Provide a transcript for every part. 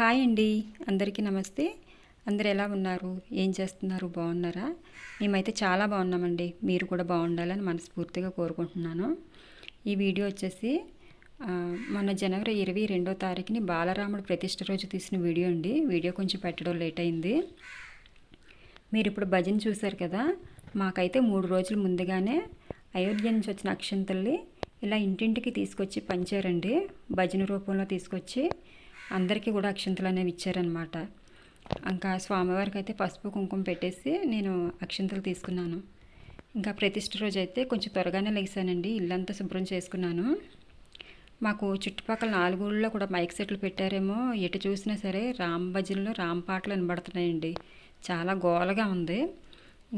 Hi అండి. అందరికీ నమస్తే. అందరు ఎలా ఉన్నారు? ఏం చేస్తున్నారు? బాగున్నారా? మేమైతే చాలా బాగున్నామండి. మీరు కూడా బాగుండాలని మనస్ఫూర్తిగా కోరుకుంటున్నాను. ఈ వీడియో వచ్చేసి మొన్న జనవరి ఇరవై రెండో తారీఖుని బాలరాముడు ప్రతిష్ట రోజు తీసిన వీడియో అండి. వీడియో కొంచెం పెట్టడం లేట్ అయింది. మీరు ఇప్పుడు భజన చూశారు కదా? మాకైతే మూడు రోజుల ముందుగానే అయోధ్య నుంచి వచ్చిన అక్షంతల్ని ఇలా ఇంటింటికి తీసుకొచ్చి పంచారండి. భజన రూపంలో తీసుకొచ్చి అందరికీ కూడా అక్షంతలు అనేవి ఇచ్చారనమాట ఇంకా స్వామివారికి అయితే పసుపు కుంకుమ పెట్టేసి నేను అక్షంతలు తీసుకున్నాను. ఇంకా ప్రతిష్ఠ రోజు అయితే కొంచెం త్వరగానే లేసానండి. ఇల్లంతా శుభ్రం చేసుకున్నాను. మాకు చుట్టుపక్కల నాలుగు ఊళ్ళో కూడా మైక్ సెట్లు పెట్టారేమో. ఎటు చూసినా సరే రామ్ భజనలు రామ్ పాటలు వినబడుతున్నాయండి. చాలా గోలగా ఉంది.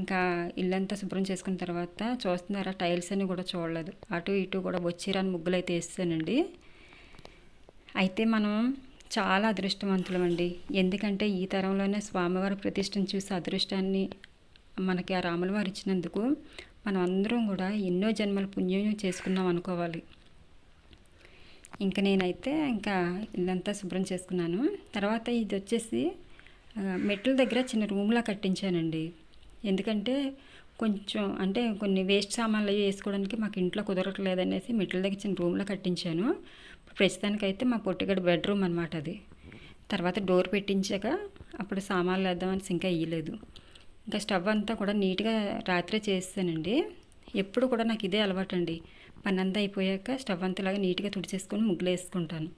ఇంకా ఇల్లంతా శుభ్రం చేసుకున్న తర్వాత చూస్తున్నారా టైల్స్ అన్నీ కూడా చూడలేదు. అటు ఇటు కూడా వచ్చిరాని ముగ్గులు అయితే వేస్తానండి అయితే మనం చాలా అదృష్టవంతులమండి. ఎందుకంటే ఈ తరంలోనే స్వామివారి ప్రతిష్టను చూసి అదృష్టాన్ని మనకి ఆ రాముల వారు ఇచ్చినందుకు మనం అందరం కూడా ఎన్నో జన్మల పుణ్యం చేసుకున్నాం అనుకోవాలి. ఇంకా నేనైతే ఇంకా ఇల్లంతా శుభ్రం చేసుకున్నాను. తర్వాత ఇది వచ్చేసి మెట్ల దగ్గర చిన్న రూమ్లా కట్టించానండి. ఎందుకంటే కొంచెం అంటే కొన్ని వేస్ట్ సామాన్లు అవి వేసుకోవడానికి మాకు ఇంట్లో కుదరట్లేదనేసి మెట్ల దగ్గర చిన్న రూమ్లో కట్టించాను. ప్రస్తుతానికైతే మా పొట్టిగడ బెడ్రూమ్ అనమాట అది. తర్వాత డోర్ పెట్టించాక అప్పుడు సామాన్లు వేద్దామని ఇంకా వేయలేదు ఇంకా స్టవ్ అంతా కూడా నీట్గా రాత్రే చేస్తానండి. ఎప్పుడు కూడా నాకు ఇదే అలవాటు అండి పని అంతా అయిపోయాక స్టవ్ అంతా ఇలాగా నీట్గా తుడిచేసుకొని ముగ్గులు వేసుకుంటాను.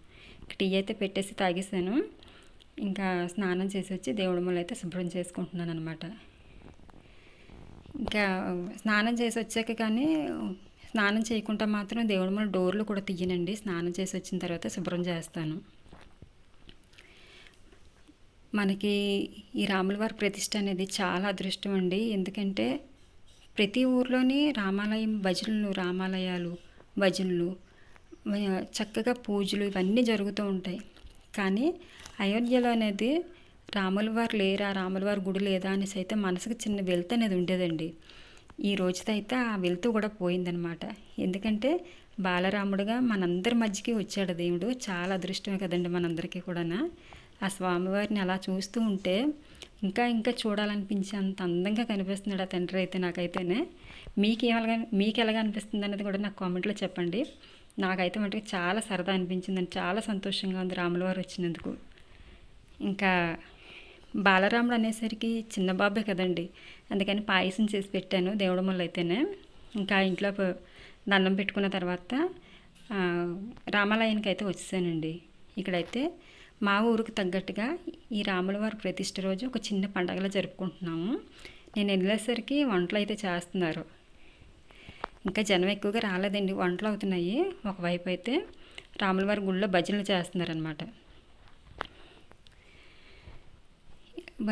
టీ అయితే పెట్టేసి తాగేసాను ఇంకా స్నానం చేసి వచ్చి దేవుడి మూల అయితే శుభ్రం చేసుకుంటున్నాను అనమాట ఇంకా స్నానం చేసి వచ్చాక కానీ స్నానం చేయకుండా మాత్రం దేవుడి మన డోర్లు కూడా తీయనండి. స్నానం చేసి వచ్చిన తర్వాత శుభ్రం చేస్తాను. మనకి ఈ రాములవారి ప్రతిష్ట అనేది చాలా అదృష్టం అండి. ఎందుకంటే ప్రతి ఊర్లోని రామాలయం భజనలు రామాలయాలు భజనలు చక్కగా పూజలు ఇవన్నీ జరుగుతూ ఉంటాయి. కానీ అయోధ్యలో అనేది రాములవారు లేరా రాములవారి గుడి లేదా అనేసి అయితే మనసుకు చిన్న వెళ్తు అనేది ఉండేదండి. ఈ రోజుతో అయితే ఆ వెలుతూ కూడా పోయిందనమాట ఎందుకంటే బాలరాముడుగా మనందరి మధ్యకి వచ్చాడు దేవుడు. చాలా అదృష్టమే కదండి మనందరికీ కూడా ఆ స్వామివారిని అలా చూస్తూ ఉంటే ఇంకా ఇంకా చూడాలనిపించే అంత అందంగా కనిపిస్తున్నాడు ఆ తండ్రి అయితే నాకైతేనే. మీకు ఎలాగా మీకు ఎలాగ అనిపిస్తుంది అనేది కూడా నాకు కామెంట్లో చెప్పండి. నాకైతే మటుకు చాలా సరదా అనిపించిందండి. చాలా సంతోషంగా ఉంది రాములవారు వచ్చినందుకు. ఇంకా బాలరాముడు అనేసరికి చిన్నబాబే కదండి. అందుకని పాయసం చేసి పెట్టాను దేవుడమ్మలు అయితేనే. ఇంకా ఇంట్లో దండం పెట్టుకున్న తర్వాత రామాలయానికి అయితే వచ్చేసానండి. ఇక్కడైతే మా ఊరికి తగ్గట్టుగా ఈ రాముల వారి ప్రతిష్ఠ రోజు ఒక చిన్న పండగలా జరుపుకుంటున్నాము. నేను వెళ్ళేసరికి వంటలు అయితే చేస్తున్నారు. ఇంకా జనం ఎక్కువగా రాలేదండి వంటలు అవుతున్నాయి. ఒకవైపు అయితే రాముల వారి గుళ్ళో భజనలు చేస్తున్నారనమాట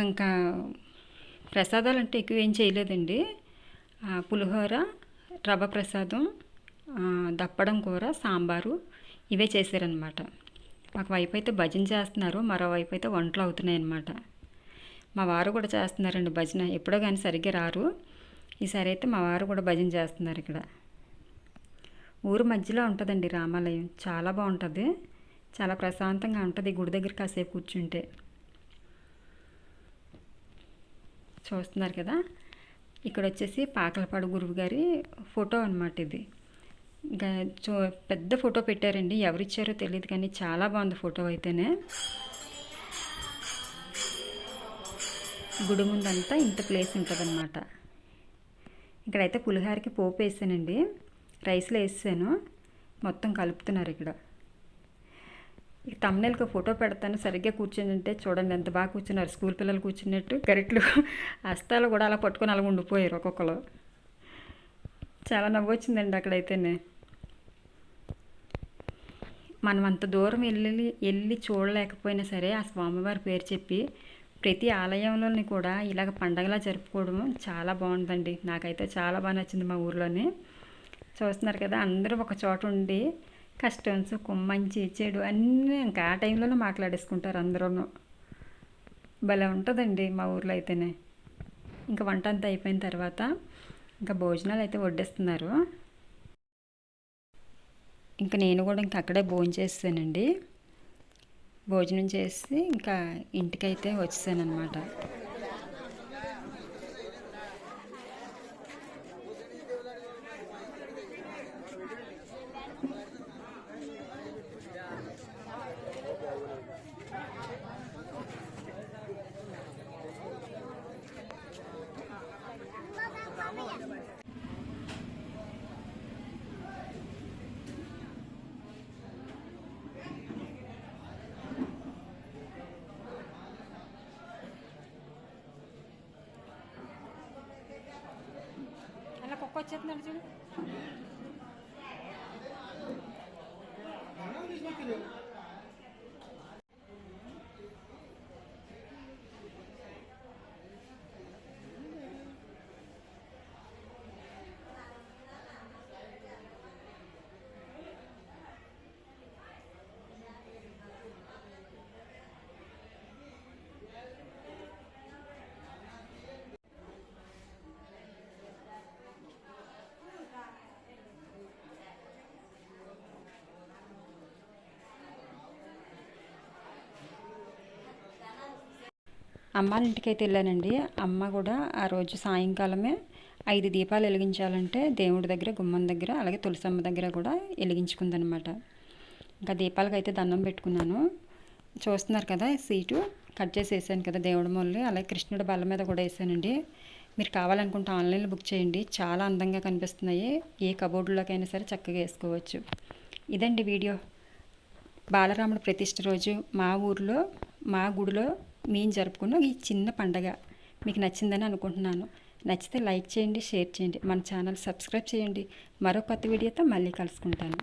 ఇంకా ప్రసాదాలు అంటే ఎక్కువ ఏం చేయలేదండి పులిహోర రవ ప్రసాదం దప్పడం కూర సాంబారు ఇవే చేశారనమాట ఒక వైపు అయితే భజన చేస్తున్నారు మరోవైపు అయితే వంటలు అవుతున్నాయి అన్నమాట మా వారు కూడా చేస్తున్నారండి భజన ఎప్పుడో కానీ సరిగ్గా రారు. ఈసారి అయితే మా వారు కూడా భజన చేస్తున్నారు ఇక్కడ. ఊరు మధ్యలో ఉంటుందండి రామాలయం చాలా బాగుంటుంది. చాలా ప్రశాంతంగా ఉంటుంది గుడి దగ్గర కాసేపు కూర్చుంటే. చూస్తున్నారు కదా? ఇక్కడ వచ్చేసి పాకలపాడు గురువు గారి ఫోటో అనమాట ఇది. ఇంకా చూ పెద్ద ఫోటో పెట్టారండి. ఎవరిచ్చారో తెలియదు కానీ చాలా బాగుంది ఫోటో అయితేనే. గుడి ముందంతా ఇంత ప్లేస్ ఉంటుందన్నమాట. ఇక్కడైతే పులిహారకి పోపు వేసానండి. రైస్లో వేసాను. మొత్తం కలుపుతున్నారు ఇక్కడ. ఈ తమ్నెల్కి ఫోటో పెడతాను. సరిగ్గా కూర్చొని ఉంటే చూడండి ఎంత బాగా కూర్చున్నారు. స్కూల్ పిల్లలు కూర్చున్నట్టు గరిట్లు హస్తాలు కూడా అలా పట్టుకొని అలా ఉండిపోయారు ఒక్కొక్కరు. చాలా నవ్వు వచ్చిందండి అక్కడైతేనే. మనం అంత దూరం వెళ్ళి వెళ్ళి చూడలేకపోయినా సరే ఆ స్వామివారి పేరు చెప్పి ప్రతి ఆలయంలోని కూడా ఇలాగ పండగలా జరుపుకోవడం చాలా బాగుందండి. నాకైతే చాలా బాగా నచ్చింది మా ఊర్లోనే. చూస్తున్నారు కదా అందరూ ఒక చోట ఉండి కష్టం సుఖం మంచి చెడు అన్నీ ఇంకా ఆ టైంలోనే మాట్లాడేసుకుంటారు అందరూ భలే ఉంటుందండి మా ఊర్లో అయితేనే. ఇంకా వంట అంతా అయిపోయిన తర్వాత ఇంకా భోజనాలు అయితే వడ్డిస్తున్నారు. ఇంకా నేను కూడా ఇంకా అక్కడే భోజనం చేస్తానండి భోజనం చేసి ఇంకా ఇంటికైతే వచ్చేసాను అనమాట చూడు. అమ్మాళ్ళ ఇంటికైతే వెళ్ళానండి. అమ్మ కూడా ఆ రోజు సాయంకాలమే ఐదు దీపాలు వెలిగించాలంటే దేవుడి దగ్గర గుమ్మం దగ్గర అలాగే తులసమ్మ దగ్గర కూడా వెలిగించుకుందనమాట. ఇంకా దీపాలకు అయితే దండం పెట్టుకున్నాను. చూస్తున్నారు కదా సీటు కట్ చేసి వేసాను కదా దేవుడి మొల్లి అలాగే కృష్ణుడి బల్ల మీద కూడా వేసానండి. మీరు కావాలనుకుంటే ఆన్లైన్లో బుక్ చేయండి. చాలా అందంగా కనిపిస్తున్నాయి. ఏ కబోర్డులోకైనా సరే చక్కగా వేసుకోవచ్చు. ఇదండి వీడియో. బాలరాముడు ప్రతిష్ఠ రోజు మా ఊర్లో మా గుడిలో మేము జరుపుకున్న ఈ చిన్న పండగ. మీకు నచ్చిందని అనుకుంటున్నాను. నచ్చితే లైక్ చేయండి షేర్ చేయండి. మన ఛానల్ సబ్స్క్రైబ్ చేయండి. మరో కొత్త వీడియోతో మళ్ళీ కలుసుకుంటాను.